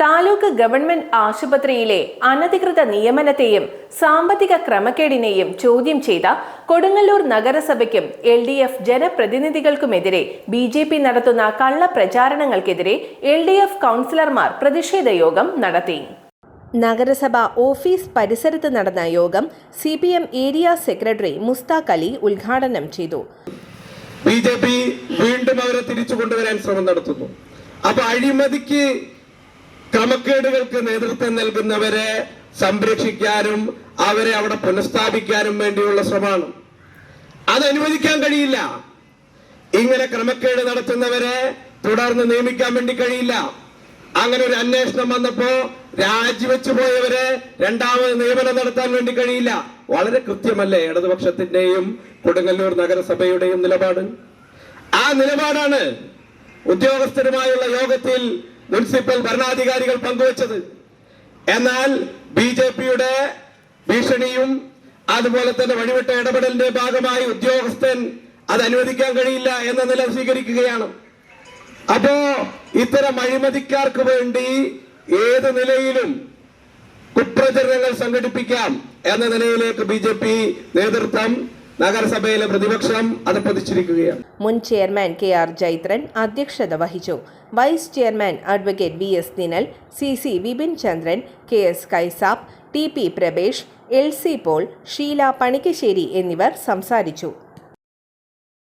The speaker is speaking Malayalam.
taluk government ആശുപത്രിയിലെ അനധികൃത നിയമനത്തെയും സാമ്പത്തിക ക്രമക്കേടിനെയും ചോദ്യം ചെയ്ത കൊടുങ്ങല്ലൂർ നഗരസഭയ്ക്കും എൽ ഡി എഫ് ജനപ്രതിനിധികൾക്കുമെതിരെ ബി ജെ പി നടത്തുന്ന കള്ളപ്രചാരണങ്ങൾക്കെതിരെ എൽ ഡി എഫ് കൗൺസിലർമാർ പ്രതിഷേധ യോഗം നടത്തി. നഗരസഭ ഓഫീസ് പരിസരത്ത് നടന്ന യോഗം C P M area secretary Mustaq Ali ഉദ്ഘാടനം ചെയ്തു. ബി ജെ പി വീണ്ടും അവരെ തിരിച്ചു കൊണ്ടുവരാൻ ശ്രമം നടത്തുന്നു. അപ്പൊ അഴിമതിക്ക് ക്രമക്കേടുകൾക്ക് നേതൃത്വം നൽകുന്നവരെ സംരക്ഷിക്കാനും അവരെ അവിടെ പുനഃസ്ഥാപിക്കാനും വേണ്ടിയുള്ള ശ്രമമാണ്. അത് അനുവദിക്കാൻ കഴിയില്ല. ഇങ്ങനെ ക്രമക്കേട് നടത്തുന്നവരെ തുടർന്ന് നിയമിക്കാൻ വേണ്ടി കഴിയില്ല. അങ്ങനെ ഒരു അന്വേഷണം വന്നപ്പോ രാജിവെച്ചു പോയവരെ രണ്ടാമത് നിയമനം നടത്താൻ വേണ്ടി കഴിയില്ല. വളരെ കൃത്യമല്ലേ ഇടതുപക്ഷത്തിന്റെയും കൊടുങ്ങല്ലൂർ നഗരസഭയുടെയും നിലപാട്? ആ നിലപാടാണ് ഉദ്യോഗസ്ഥരുമായുള്ള യോഗത്തിൽ മുനിസിപ്പൽ ഭരണാധികാരികൾ പങ്കുവച്ചത്. എന്നാൽ ബി ജെ പിയുടെ ഭീഷണിയും അതുപോലെ തന്നെ വഴിവിട്ട ഇടപെടലിന്റെ ഭാഗമായി ഉദ്യോഗസ്ഥൻ അത് അനുവദിക്കാൻ കഴിയില്ല എന്ന നില സ്വീകരിക്കുകയാണ്. അപ്പോ ഇത്തരം അഴിമതിക്കാർക്ക് വേണ്ടി ഏത് നിലയിലും കുപ്രചരണങ്ങൾ സംഘടിപ്പിക്കാം എന്ന നിലയിലേക്ക് ബി നേതൃത്വം നഗരസഭയിലെ പ്രതിപക്ഷം അതപ്പതിച്ചിരിക്കുകയാണ് മുൻ ചെയർമാൻ കെ ആർ ജൈത്രൻ അധ്യക്ഷത വഹിച്ചു. Vice chairman advocate B S Ninal C C Vipin Chandran K S Kaisab T P Prabhesh L C Paul Sheela Panikkassery എന്നിവർ സംസാരിച്ചു.